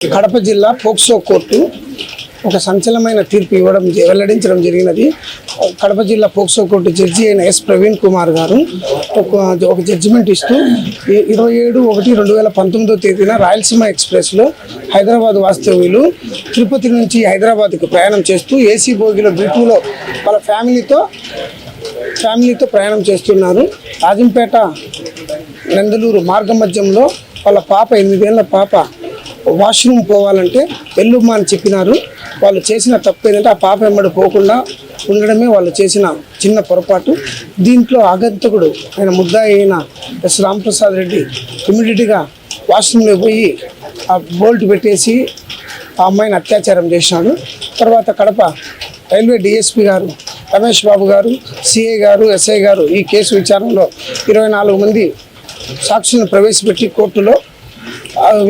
కడప జిల్లా POCSO court ఒక సంచలనమైన తీర్పు ఇవ్వడం వెల్లడించడం జరిగినది. కడప జిల్లా పోక్సో కోర్టు జడ్జి అయిన ఎస్ ప్రవీణ్ కుమార్ గారు ఒక జడ్జిమెంట్ ఇస్తూ ఇరవై ఏడు ఒకటి రెండు వేల పంతొమ్మిదో తేదీన రాయలసీమ ఎక్స్ప్రెస్లో హైదరాబాద్ వాస్తవ్యులు తిరుపతి నుంచి హైదరాబాద్కు ప్రయాణం చేస్తూ ఏసీ బోగిలో బీటూలో వాళ్ళ ఫ్యామిలీతో ఫ్యామిలీతో ప్రయాణం చేస్తున్నారు. రాజంపేట నందలూరు మార్గ మధ్యంలో వాళ్ళ పాప ఎనిమిదేళ్ళ పాప వాష్రూమ్ పోవాలంటే వెళ్ళుమ్మా అని చెప్పినారు. వాళ్ళు చేసిన తప్పు ఏంటంటే ఆ పాప వెంబడి పోకుండా ఉండడమే వాళ్ళు చేసిన చిన్న పొరపాటు. దీంట్లో ఆగంతకుడు ఆయన ముద్దాయి అయిన ఎస్ రామప్రసాద్ రెడ్డి ఇమీడియట్గా వాష్రూమ్లో పోయి ఆ బోల్ట్ పెట్టేసి ఆ అమ్మాయిని అత్యాచారం చేసినాడు తర్వాత కడప రైల్వే డిఎస్పి గారు రమేష్ బాబు గారు సిఐ గారు ఎస్ఐ గారు ఈ కేసు విచారణలో ఇరవై నాలుగు మంది సాక్షులను ప్రవేశపెట్టి కోర్టులో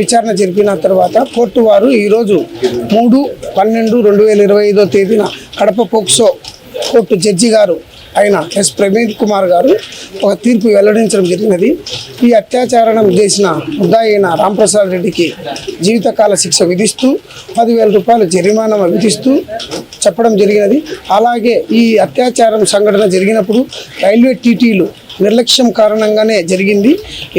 విచారణ జరిపిన తర్వాత కోర్టు వారు ఈరోజు మూడు పన్నెండు రెండు వేల ఇరవై ఐదో తేదీన కడప పోక్సో కోర్టు జడ్జి గారు అయిన ఎస్ ప్రవీణ్ కుమార్ గారు ఒక తీర్పు వెల్లడించడం జరిగినది. ఈ అత్యాచారం చేసిన ముద్దాయి అయిన రాంప్రసాద్ రెడ్డికి జీవితకాల శిక్ష విధిస్తూ పదివేల రూపాయలు జరిమానా విధిస్తూ చెప్పడం జరిగినది. అలాగే ఈ అత్యాచారం సంఘటన జరిగినప్పుడు రైల్వే టీటీలు నిర్లక్ష్యం కారణంగానే జరిగింది.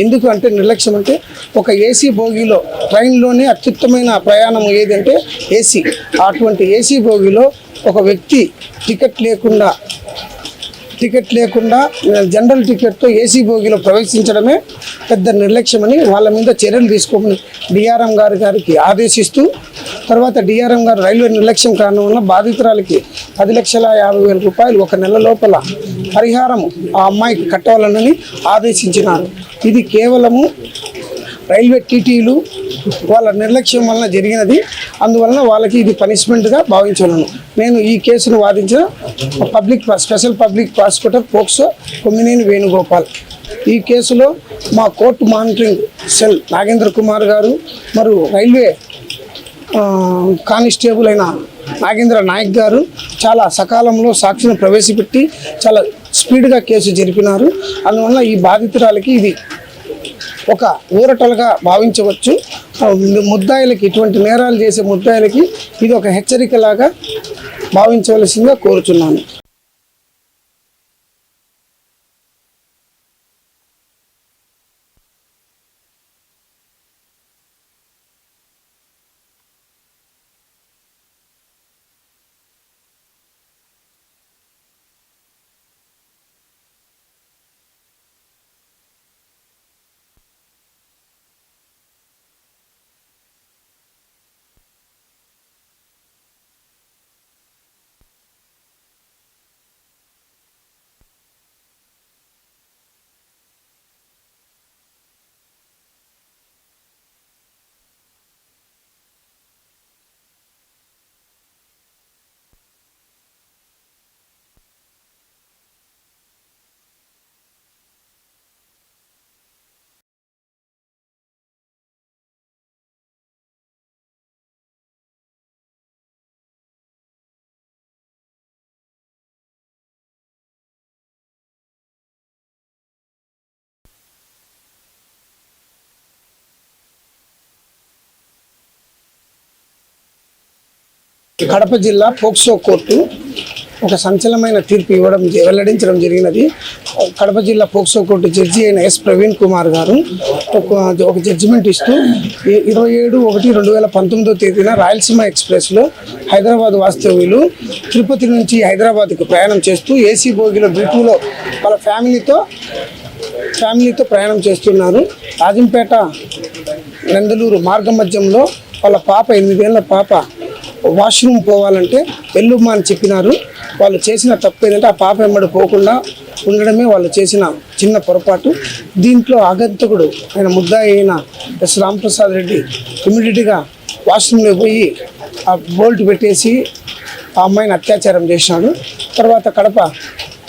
ఎందుకు అంటే నిర్లక్ష్యం అంటే ఒక ఏసీ బోగిలో ట్రైన్లోనే అత్యుత్తమైన ప్రయాణం ఏదంటే ఏసీ. అటువంటి ఏసీ బోగిలో ఒక వ్యక్తి టికెట్ లేకుండా టికెట్ లేకుండా జనరల్ టికెట్తో ఏసీ బోగిలో ప్రవేశించడమే పెద్ద నిర్లక్ష్యమని వాళ్ళ మీద చర్యలు తీసుకోమని డిఆర్ఎం గారి గారికి ఆదేశిస్తూ తర్వాత డిఆర్ఎం గారు రైల్వే నిర్లక్ష్యం కారణం వల్ల బాధితురాలకి పది లక్షల యాభై వేల రూపాయలు ఒక నెల లోపల పరిహారం ఆ అమ్మాయికి కట్టవాలని ఆదేశించినారు. ఇది కేవలము రైల్వే టీటీలు వాళ్ళ నిర్లక్ష్యం వలన జరిగినది. అందువలన వాళ్ళకి ఇది పనిష్మెంట్గా భావించలను నేను ఈ కేసును వాదించిన public special public prosecutor POCSO Kommineni Venugopal. ఈ కేసులో మా court monitoring cell Nagendra Kumar గారు మరియు రైల్వే కానిస్టేబుల్ అయిన నాగేంద్ర నాయక్ గారు చాలా సకాలంలో సాక్షిని ప్రవేశపెట్టి చాలా స్పీడ్గా కేసు జరిపినారు. అందువల్ల ఈ బాధితురాలకి ఇది ఒక ఊరటలుగా భావించవచ్చు. ముద్దాయిలకి ఇటువంటి నేరాలు చేసే ముద్దాయిలకి ఇది ఒక హెచ్చరికలాగా భావించవలసిందిగా కోరుచున్నాను. కడప జిల్లా పోక్సో కోర్టు ఒక సంచలనమైన తీర్పు ఇవ్వడం వెల్లడించడం జరిగినది. కడప జిల్లా పోక్సో కోర్టు జడ్జి అయిన ఎస్ ప్రవీణ్ కుమార్ గారు ఒక ఒక జడ్జిమెంట్ ఇస్తూ ఇరవై ఏడు ఒకటి రెండు వేల పంతొమ్మిదో తేదీన రాయలసీమ ఎక్స్ప్రెస్లో హైదరాబాద్ వాస్తవ్యులు తిరుపతి నుంచి హైదరాబాద్కు ప్రయాణం చేస్తూ ఏసీ బోగిలో బ్రిటూలో వాళ్ళ ఫ్యామిలీతో ఫ్యామిలీతో ప్రయాణం చేస్తున్నారు. రాజంపేట నందలూరు మార్గ మధ్యంలో వాళ్ళ పాప ఎనిమిదేళ్ళ పాప వాష్రూమ్ పోవాలంటే వెళ్ళుమ్మా అని చెప్పినారు. వాళ్ళు చేసిన తప్పు ఏంటంటే ఆ పాప వెంబడి పోకుండా ఉండడమే వాళ్ళు చేసిన చిన్న పొరపాటు. దీంట్లో ఆగంతకుడు ఆయన ముద్దాయి అయిన ఎస్ రామప్రసాద్ రెడ్డి ఇమీడియట్గా వాష్రూమ్లో పోయి ఆ బోల్ట్ పెట్టేసి ఆ అమ్మాయిని అత్యాచారం చేసినాడు. తర్వాత కడప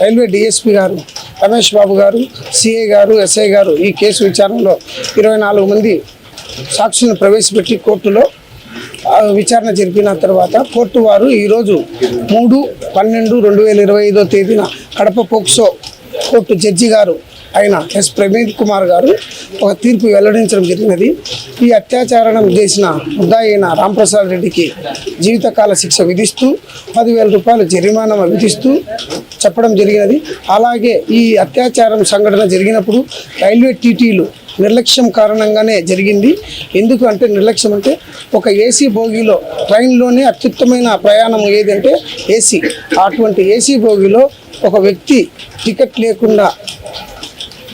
రైల్వే డిఎస్పి గారు రమేష్ బాబు గారు సిఐ గారు ఎస్ఐ గారు ఈ కేసు విచారణలో ఇరవై నాలుగు మంది సాక్షులను ప్రవేశపెట్టి కోర్టులో విచారణ జరిపిన తర్వాత కోర్టు వారు ఈరోజు మూడు పన్నెండు రెండు వేల ఇరవై ఐదో తేదీన కడప పోక్సో కోర్టు జడ్జి గారు అయిన ఎస్. ప్రవీణ్ కుమార్ గారు ఒక తీర్పు వెల్లడించడం జరిగినది. ఈ అత్యాచారం చేసిన ముద్దాయి అయిన రాంప్రసాద్ రెడ్డికి జీవితకాల శిక్ష విధిస్తూ పదివేల రూపాయలు జరిమానా విధిస్తూ చెప్పడం జరిగినది. అలాగే ఈ అత్యాచారం సంఘటన జరిగినప్పుడు రైల్వే టీటీలు నిర్లక్ష్యం కారణంగానే జరిగింది. ఎందుకు అంటే నిర్లక్ష్యం అంటే ఒక ఏసీ బోగిలో ట్రైన్లోనే అత్యుత్తమైన ప్రయాణం ఏదంటే ఏసీ. అటువంటి ఏసీ బోగిలో ఒక వ్యక్తి టికెట్ లేకుండా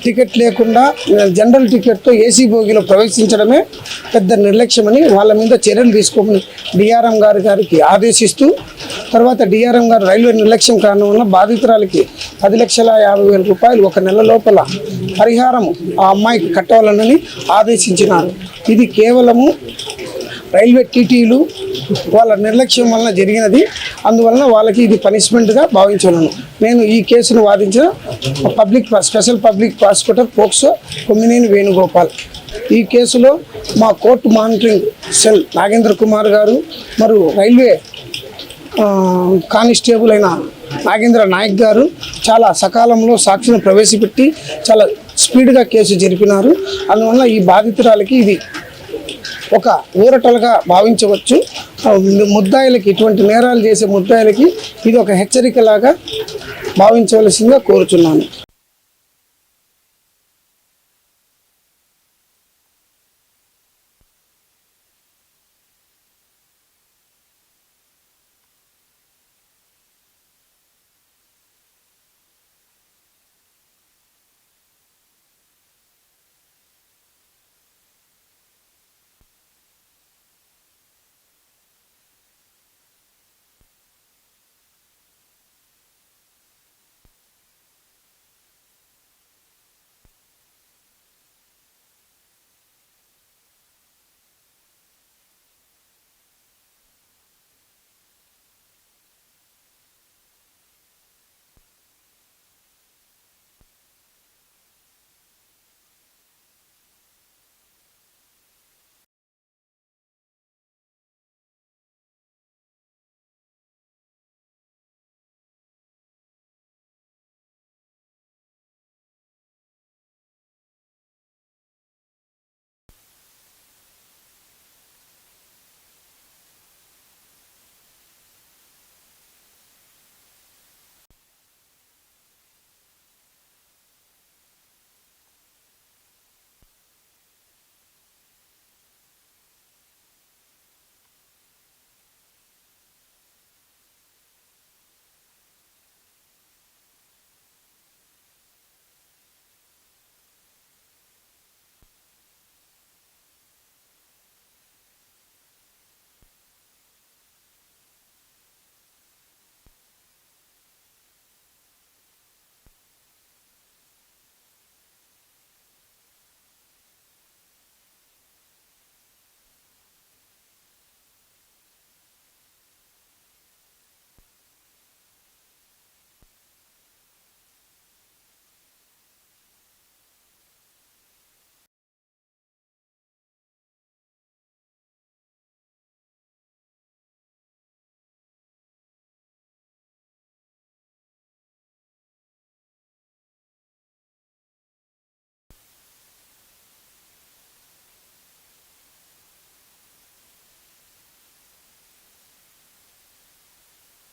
టికెట్ లేకుండా జనరల్ టికెట్తో ఏసీ బోగిలో ప్రవేశించడమే పెద్ద నిర్లక్ష్యమని వాళ్ళ మీద చర్యలు తీసుకోమని డిఆర్ఎం గారి గారికి ఆదేశిస్తూ తర్వాత డిఆర్ఎం గారు రైల్వే నిర్లక్ష్యం కారణం వల్ల బాధితురాలకి పది లక్షల యాభై వేల రూపాయలు ఒక నెల లోపల పరిహారం ఆ అమ్మాయికి కట్టవాలని ఆదేశించినారు. ఇది కేవలము రైల్వే టీటీలు వాళ్ళ నిర్లక్ష్యం వలన జరిగినది. అందువలన వాళ్ళకి ఇది పనిష్మెంట్గా భావించను నేను ఈ కేసును వాదించిన public special public prosecutor POCSO Kommineni Venugopal. ఈ కేసులో మా court monitoring cell Nagendra Kumar గారు మరియు రైల్వే కానిస్టేబుల్ అయిన నాగేంద్ర నాయక్ గారు చాలా సకాలంలో సాక్షిని ప్రవేశపెట్టి చాలా స్పీడ్గా కేసు జరిపినారు. అందువల్ల ఈ బాధితురాలకి ఇది ఒక ఊరటలుగా భావించవచ్చు. ముద్దాయిలకి ఇటువంటి నేరాలు చేసే ముద్దాయిలకి ఇది ఒక హెచ్చరికలాగా భావించవలసిందిగా కోరుచున్నాను.